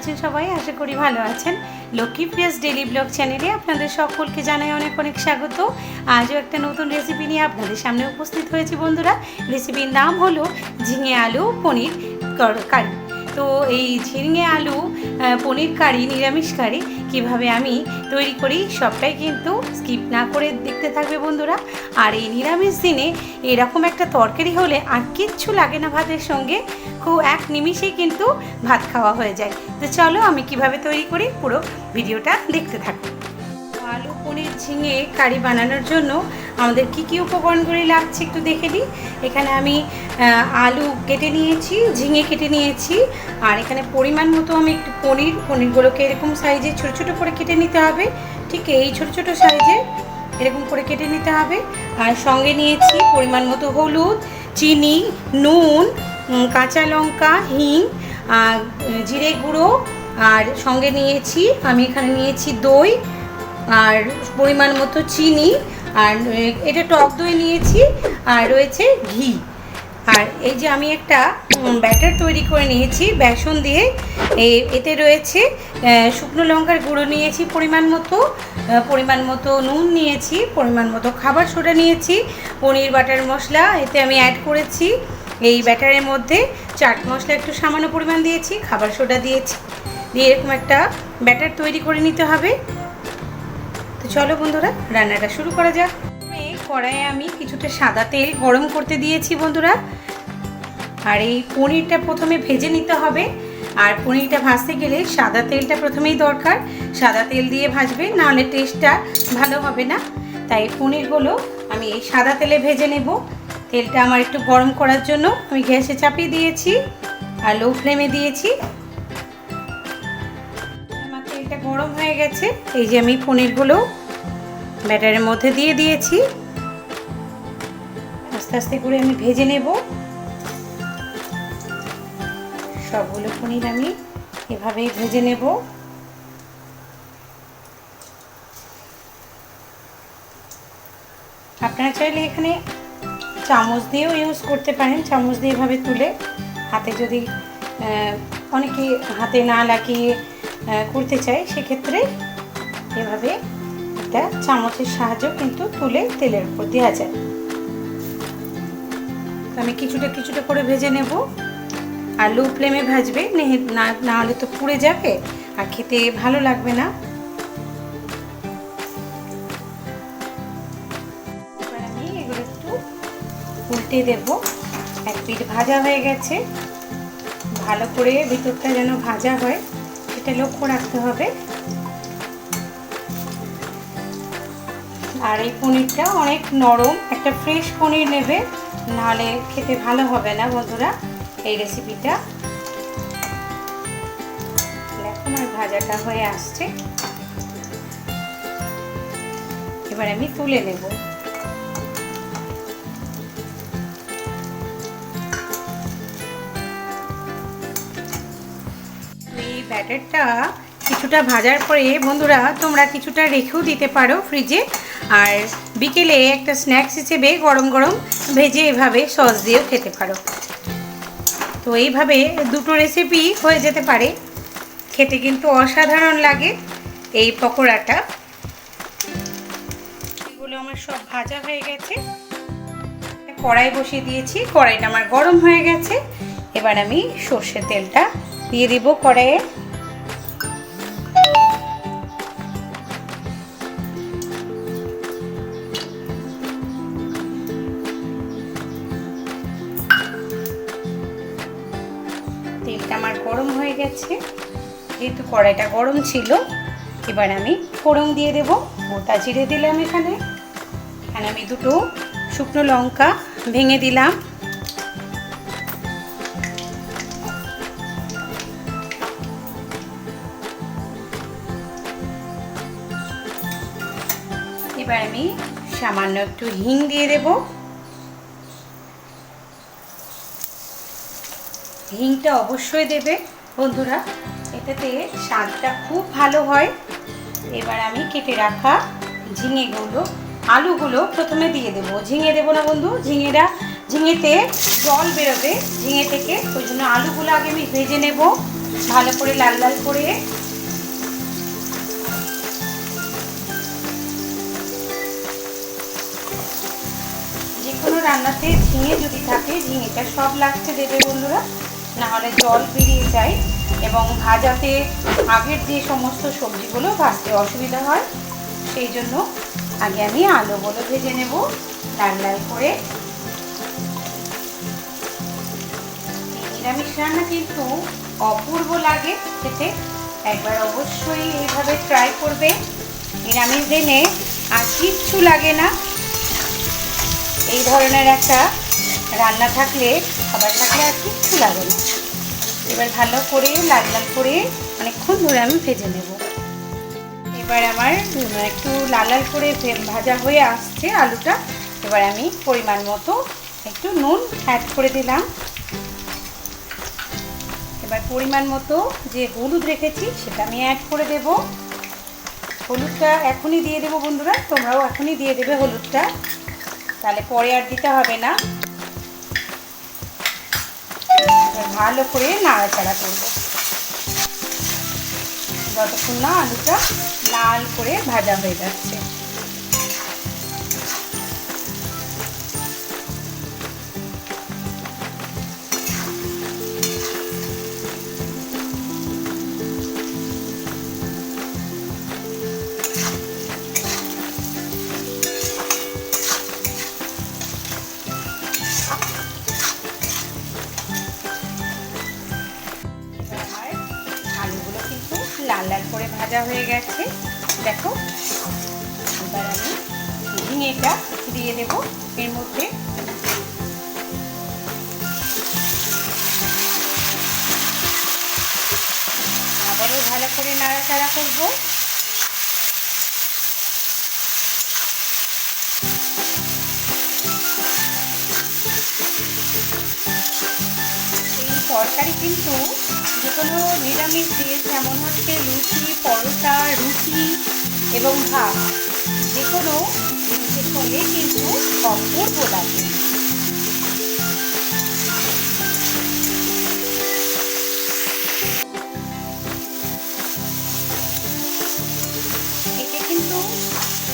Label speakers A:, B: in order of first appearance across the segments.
A: আছেন সবাই? আশা করি ভালো আছেন। লক্ষ্মী প্রেস ডেলি ব্লগ চ্যানেলে আপনাদের সকলকে জানাই অনেক অনেক স্বাগত। আজও একটা নতুন রেসিপি নিয়ে আপনাদের সামনে উপস্থিত হয়েছি বন্ধুরা। রেসিপির নাম হলো ঝিঙে আলু পনির কর- তো এই ঝিঙে আলু পনির কারি, নিরামিষ কারি কীভাবে আমি তৈরি করি সবটাই কিন্তু স্কিপ না করে দেখতে থাকবে বন্ধুরা। আর এই নিরামিষ দিনে এরকম একটা তরকারি হলে আর কিচ্ছু লাগে না ভাতের সঙ্গে, খুব এক নিমিষেই কিন্তু ভাত খাওয়া হয়ে যায়। তো চলো আমি কীভাবে তৈরি করি পুরো ভিডিওটা দেখতে থাকো। আলু ঝিঙে কারি বানানোর জন্য আমাদের কি কি উপকরণগুলি লাগছে একটু দেখে নিই এখানে আমি আলু কেটে নিয়েছি, ঝিঙে কেটে নিয়েছি, আর এখানে পরিমাণ মতো আমি একটু পনির, পনিরগুলোকে এরকম সাইজে ছোটো ছোটো করে কেটে নিতে হবে। ঠিক এই ছোটো ছোটো সাইজে এরকম করে কেটে নিতে হবে। আর সঙ্গে নিয়েছি পরিমাণ মতো হলুদ, চিনি, নুন কাঁচা লঙ্কা, হিং জিরে গুঁড়ো, আর সঙ্গে নিয়েছি, আমি এখানে নিয়েছি দই আর পরিমাণ মতো চিনি, আর এটা টক দই নিয়েছি, আর রয়েছে ঘি। আর এই যে আমি একটা ব্যাটার তৈরি করে নিয়েছি, বেসন দিয়ে। এতে রয়েছে শুকনো লঙ্কার গুঁড়ো নিয়েছি পরিমাণ মতো পরিমাণ মতো নুন নিয়েছি, পরিমাণ মতো খাবার সোডা নিয়েছি, পনির, বাটার মশলা, এতে আমি অ্যাড করেছি এই ব্যাটারের মধ্যে। চাট মশলা একটু সামান্য পরিমাণ দিয়েছি, খাবার সোডা দিয়েছি। দিয়ে এরকম একটা ব্যাটার তৈরি করে নিতে হবে। চলো বন্ধুরা, রান্নাটা শুরু করা যাক। কড়াইয়ে আমি কিছুটা সাদা তেল গরম করতে দিয়েছি বন্ধুরা। আর এই পনিরটা প্রথমে ভেজে নিতে হবে। আর পনিরটা ভাজতে গেলে সাদা তেলটা প্রথমেই দরকার। সাদা তেল দিয়ে ভাজবে, নাহলে টেস্টটা ভালো হবে না। তাই পনিরগুলো আমি এই সাদা তেলে ভেজে নেব। তেলটা আমার একটু গরম করার জন্য আমি গ্যাসে চাপিয়ে দিয়েছি আর লো ফ্লেমে দিয়েছি। আমার তেলটা গরম হয়ে গেছে। এই যে আমি পনিরগুলো ব্যাটারের মধ্যে দিয়ে দিয়েছি। আস্তে আস্তে করে আমি ভেজে নেব। সবগুলো পনির আমি এভাবেই ভেজে নেব। আপনারা চাইলে এখানে চামচ দিয়েও ইউজ করতে পারেন। চামচ দিয়ে এভাবে তুলে হাতে যদি অনেকে হাতে না লাগিয়ে করতে চায়, সেক্ষেত্রে এভাবে একটা চামচের সাহায্য কিন্তু তুলে তেলের উপর দেওয়া যায়। আমি কিছুটা কিছুটা করে ভেজে নেব। আর লো ফ্লেমে ভাজবে না হলে তো পুড়ে যাবে আর খেতে ভালো লাগবে না। আমি এগুলো একটু উল্টে দেব। এক পিঠ ভাজা হয়ে গেছে। ভালো করে ভিতরটা যেন ভাজা হয়, সেটা লক্ষ্য রাখতে হবে। আর এই পনিরটা অনেক নরম, একটা ফ্রেশ পনির নেবে, নাহলে খেতে ভালো হবে না বন্ধুরা এই রেসিপিটা দেখো আমার ভাজাটা হয়ে আসছে। এবার আমি তুলে নেব। এই ব্যাটারটা কিছুটা ভাজার পরে বন্ধুরা, তোমরা কিছুটা রেখেও দিতে পারো ফ্রিজে আর বিকেলে একটা স্ন্যাক্স হিসেবে গরম গরম ভেজে এভাবে সস দিয়েও খেতে পারো। তো এইভাবে দুটো রেসিপি হয়ে যেতে পারে। খেতে কিন্তু অসাধারণ লাগে এই পকোড়াটা। এগুলো আমার সব ভাজা হয়ে গেছে। কড়াই বসিয়ে দিয়েছি। কড়াইটা আমার গরম হয়ে গেছে। এবার আমি সর্ষের তেলটা দিয়ে দিব কড়াইয়ে। গেছে। যেহেতু কড়াইটা গরম ছিল, এবার আমি ফোড়ন দিয়ে দেব। গোটা জিরে দিলাম এখানে। এখানে আমি দুটো শুকনো লঙ্কা ভেঙে দিলাম। এবার আমি সামান্য একটু হিং দিয়ে দেব। হিংটা অবশ্যই দেবে। বন্ধুরা, এটাতে স্বাদটা খুব ভালো হয়। এবার আমি কেটে রাখা ঝিঙেগুলো, আলুগুলো প্রথমে দিয়ে দেবো। ঝিঙে দেবো না বন্ধু ঝিঙেরা ঝিঙেতে জল বেরোবে। ঝিঙে থেকে ওই জন্য আলুগুলো আগে আমি ভেজে নেব, ভালো করে লাল লাল করে। যে কোনো রান্নাতে ঝিঙে যদি থাকে, ঝিঙেটা সব লাগতে দেবে বন্ধুরা। নাহলে জল বেরিয়ে যায় এবং ভাজাতে আগের যে সমস্ত সবজিগুলো ভাজতে অসুবিধা হয়, সেই জন্য আগে আমি আলুগুলো ভেজে নেব, লাল লাল করে। নিরামিষ রান্না কিন্তু অপূর্ব লাগে খেতে, একবার অবশ্যই এইভাবে ট্রাই করবে। নিরামিষ দিনে আর কিচ্ছু লাগে না। এই ধরনের একটা রান্না থাকলে, খাবার থাকলে আর কিচ্ছু লাগে না। এবার ভালো করে, লাল লাল করে অনেকক্ষণ ধরে আমি ভেজে নেব। এবার আমার একটু লাল লাল করে ভাজা হয়ে আসছে আলুটা। এবার আমি পরিমাণ মতো একটু নুন অ্যাড করে দিলাম। এবার পরিমাণ মতো যে হলুদ রেখেছি, সেটা আমি অ্যাড করে দেব। হলুদটা এখনই দিয়ে দেবো বন্ধুরা, তোমরাও এখনই দিয়ে দেবে হলুদটা। তাহলে পরে আর দিতে হবে না। ভালো করে নাড়াচাড়া করব। যতক্ষণ না আলুটা লাল করে ভাজা হয়ে যাচ্ছে। গেছে দেখো, এবার আমি ঝিঙেটা দিয়ে দেব এর মধ্যে। আবারও ভালো করে নাড়াচাড়া করব। তরকারি কিন্তু যে কোনো নিরামিষ ডিশ যেমন হচ্ছে লুচি, পরোটা, রুটি এবং ভাত যে কোনো জিনিসের সঙ্গে কিন্তু অপূর্ব লাগে।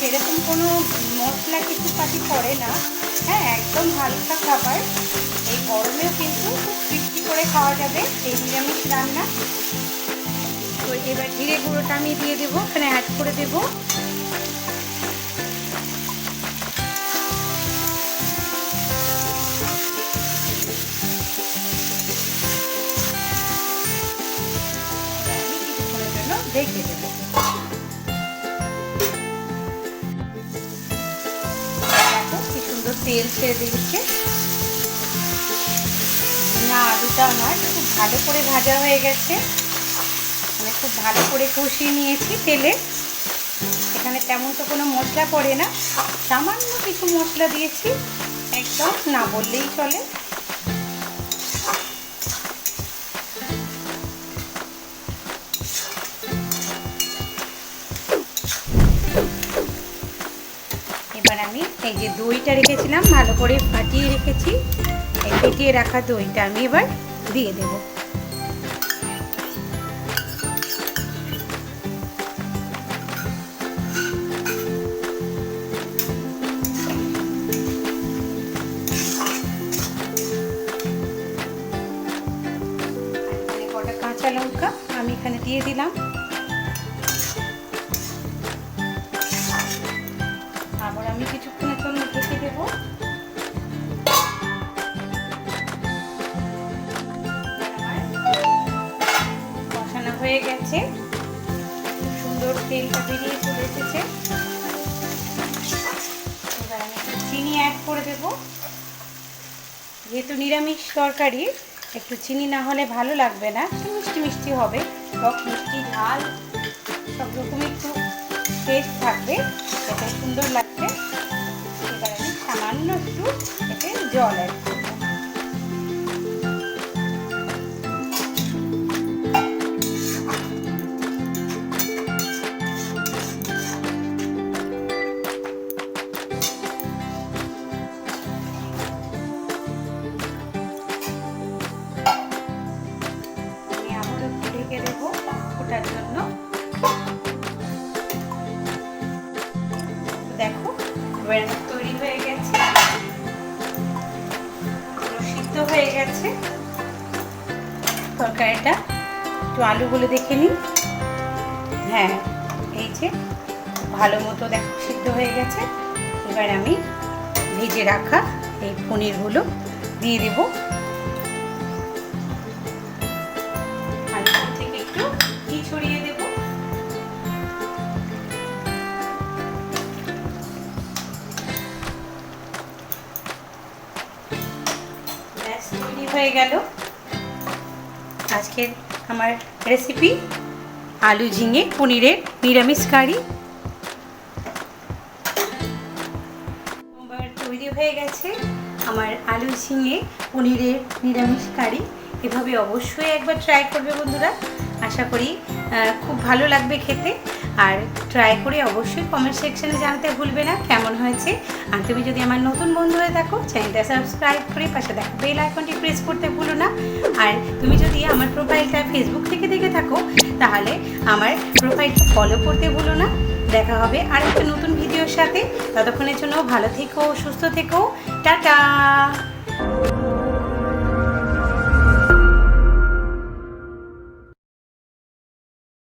A: সেরকম কোনো মশলা কিছু পাতি পড়ে না। হ্যাঁ একদম হালকা খাবার। এই গরমেও কিন্তু করে খাওয়া যাবে, এই নিরামিষ রান্না। তো এবার জিরে গুঁড়োটা আমি দিয়ে দেবো ওখানে অ্যাড করে দেব। জন্য দেবো। কি সুন্দর তেল ছেড়ে দিচ্ছে আলুটা আমার খুব ভালো করে ভাজা হয়ে গেছে। আমি খুব ভালো করে কষিয়ে নিয়েছি তেলে। এখানে তেমন তো কোনো মশলা পড়ে না। সামান্য কিছু মশলা দিয়েছি। একদম না বললেই চলে। এবার আমি এই যে দইটা রেখেছিলাম, ভালো করে ফাটিয়ে রেখেছি। ফেটিয়ে রাখা দইটা আমি এবার দিয়ে দেব। কাঁচা লঙ্কা আমি এখানে দিয়ে দিলাম। আবার আমি কিছুক্ষণের জন্য ঢেকে দেবো। তেলটা বেরিয়ে চলে এসেছে। এবার আমি একটু চিনি অ্যাড করে দেব। যেহেতু নিরামিষ তরকারি, একটু চিনি না হলে ভালো লাগবে না। মিষ্টি মিষ্টি হবে। টক মিষ্টি, ঝাল, সব রকম একটু টেস্ট থাকবে। এটা সুন্দর লাগবে এবার আমি সামান্য একটু এতে জল অ্যাড ব্যান্ড তৈরি হয়ে গেছে। সিদ্ধ হয়ে গেছে। তরকারিটা একটু আলুগুলো দেখে নিন হ্যাঁ এই যে ভালো মতো দেখো সিদ্ধ হয়ে গেছে। এবার আমি ভেজে রাখা এই পনিরগুলো দিয়ে দেবো। হয়ে গেল। আজকের আমার রেসিপি আলু ঝিঙে, পনিরের নিরামিষ কারি। তৈরি হয়ে গেছে আমার আলু ঝিঙে, পনিরের নিরামিষ কারি। এভাবে অবশ্যই একবার ট্রাই করবে বন্ধুরা। আশা করি খুব ভালো লাগবে খেতে। আর ট্রাই করে অবশ্যই কমেন্ট সেকশনে জানাতে ভুলবে না কেমন হয়েছে। আর তুমি যদি আমার নতুন বন্ধু হয়ে থাকো চ্যানেলটা সাবস্ক্রাইব করে পাশে দেখো বেল আইকনটি প্রেস করতে ভুলো না। আর তুমি যদি আমার প্রোফাইলটা ফেসবুক থেকে দেখে থাকো, তাহলে আমার প্রোফাইলটা ফলো করতে ভুলো না। দেখা হবে আর একটা নতুন ভিডিওর সাথে। ততক্ষণের জন্য ভালো থেকো, সুস্থ থেকো। টাটা!